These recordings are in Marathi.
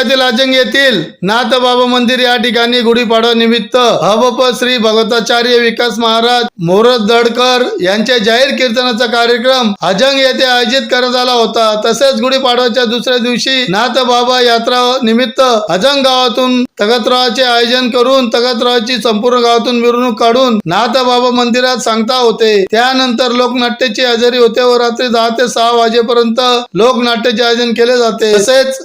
तालुक्यातील अजंग येथील नाथबाबा मंदिर या ठिकाणी गुढीपाडवा निमित्त हबप श्री भगवताचार्य विकास महाराज मोरत दडकर यांच्या जाहीर कीर्तनाचा कार्यक्रम अजंग येथे आयोजित करण्यात आला होता. तसेच गुढीपाडव्याच्या दुसऱ्या दिवशी नाथबाबा यात्रा निमित्त अजंग गावातून तगतरावाचे आयोजन करून तगतरावाची संपूर्ण गावातून मिरवणूक काढून नाथबाबा मंदिरात सांगता होते. त्यानंतर लोकनाट्याची हजेरी होते व रात्री दहा ते सहा वाजेपर्यंत लोकनाट्याचे आयोजन केले जाते. तसेच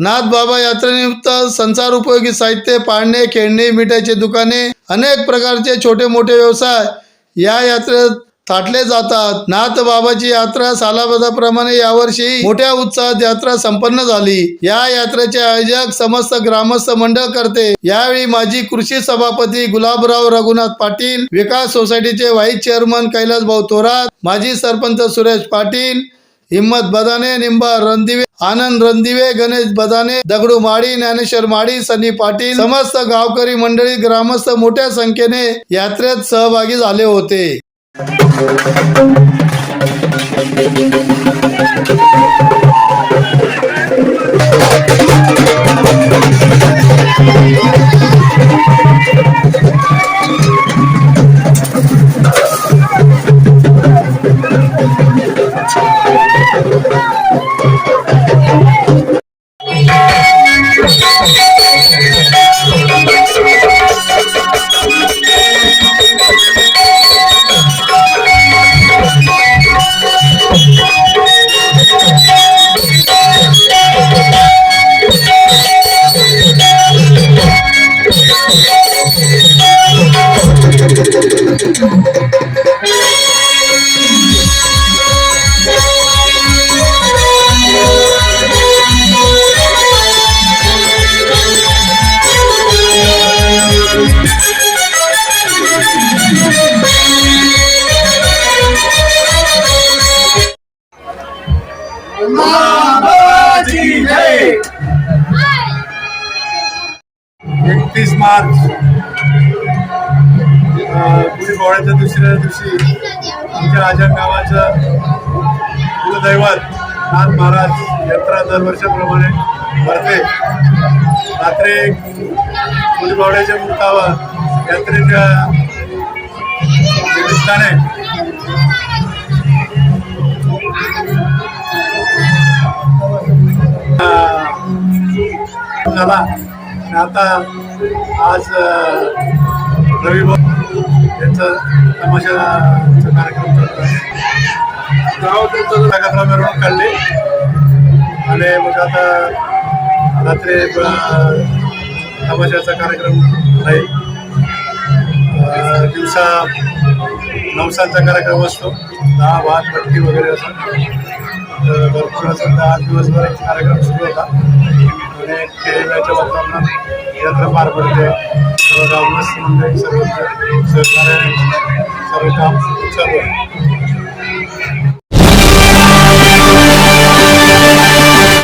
नाथ बाबा यात्रेनिमित्त संसार उपयोगी साहित्य पाळणे खेळणे मिठाईचे दुकाने अनेक प्रकारचे छोटे मोठे व्यवसाय या यात्रेत थाटले जातात. नाथ बाबाची यात्रा सालाबदाप्रमाणे यावर्षी मोठ्या उत्साहात यात्रा संपन्न झाली. या यात्रेचे आयोजक समस्त ग्रामस्थ मंडळ करते. यावेळी माजी कृषी सभापती गुलाबराव रघुनाथ पाटील विकास सोसायटीचे व्हाईस चेअरमन कैलास भाऊ थोरात माजी सरपंच सुरेश पाटील हिम्मत बदाने निंबा रणदिवे आनंद रणदिवे गणेश बदाने दगडू माळी ज्ञानेश्वर माळी सनी पाटील समस्त गावकरी मंडळी ग्रामस्थ मोठ्या संख्येने यात्रेत सहभागी झाले होते. એકત્રીસ માર્ચ. पोवाड्याच्या दुसऱ्या दिवशी आमच्या राजा गावाचं कुलदैवत नाथ महाराज यात्रा दरवर्षाप्रमाणे भरते. रात्री गुढीपाडव्याच्या मुहूर्तावर यात्रेच्या निमित्ताने झाला आता आज रविवार त्यांचा तमाशाचा कार्यक्रम चालू आहे. त्यांचं सगळ्यात मिरवणूक काढली. आणि मग आता रात्री तमाशाचा कार्यक्रम राहील दिवसा नवसांचा कार्यक्रम असतो. दहा भात भटकी वगैरे असं. भरपूर असं दहा दिवसभर कार्यक्रम सुरू होता. आणि खेळण्याच्या वातावरणात यात्रा पार पडते. सर्व गावग्रस्त मंडळी सर्व सहकार्य सर्व काम चालू आहे